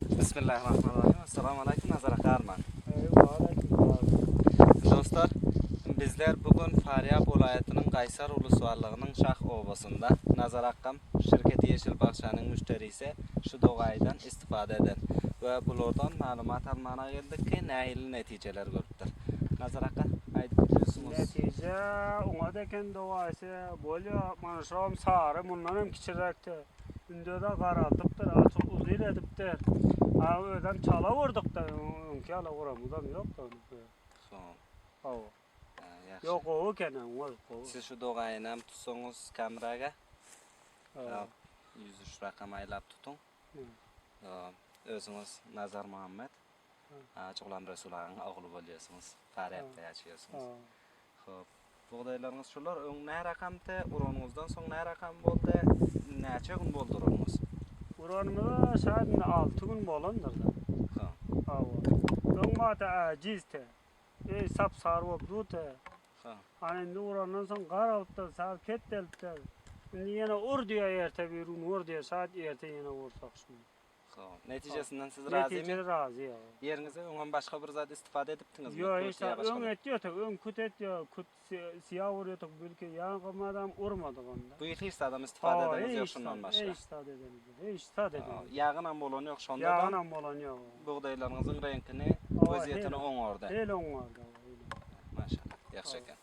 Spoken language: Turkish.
Bismillahirrahmanirrahim. Assalamu alaykum Nazar Akarman. Dostlar, bizler bugün Faryab vilayetinin Qaysar ulusuvarlığının Şah Obasında Nazar Akkam şirketi Yeşil Bahçe'nin müşterisi şu doğaydan istifade eden ve bulardan malumat almana geldik ki nehirli neticeler görüptür. Nazar Akka, haydi biliyorsunuz. Netice ona deken doğası böyle manşam sarı hem kiçirekti. Ünde de karaldıktır, açık uzun ediptir. Ha öden çala vurduk da onki ala vuramıdan yok da Hava. ha, yaxşı. Yok o kenen var o. Siz şu doğayını hem tutsanız kameraga, ya, 103 rakam aylap tutun. Özünüz Nazar Muhammed. Ha, Çoğlan Resulağın oğlu boluyorsunuz. Faryab'da yaşıyorsunuz. Xo'p, bug'doylaringiz shular nay raqamda uroningizdan so'ng nay raqam bo'ldi necha kun bo'ldi uroningiz uronimiz shayad olti kun bo'lindirdi ha o'ngmata ajizdi ey sap sari bo'lib duvdi ha ana endi urondan so'ng qarabdi sal ketdi endi yana ur deya erta berun ur deya shayad erta yana ursa Xo'p, neticesinden siz razı Neticede razı ya. Yerinizde öňden başga bir zat istifade edipdiňizmi? Yo Kötü işte ön bir- et diyorsak, ön kut ya, kut si- siyah vuruyorsak bülke yan kamadan urmadık onda. Bu ýyl hiç adam istifade ýok işte, şundan başga. işte dedim, ey işte Ha, dedim. Ýagynan bolan ýok şonda da Yağınan bolan yok. buğdaylaryňyzyň reňkini, Ha, özýetini hele. oňardy. El on vardı. Maşallah, eken.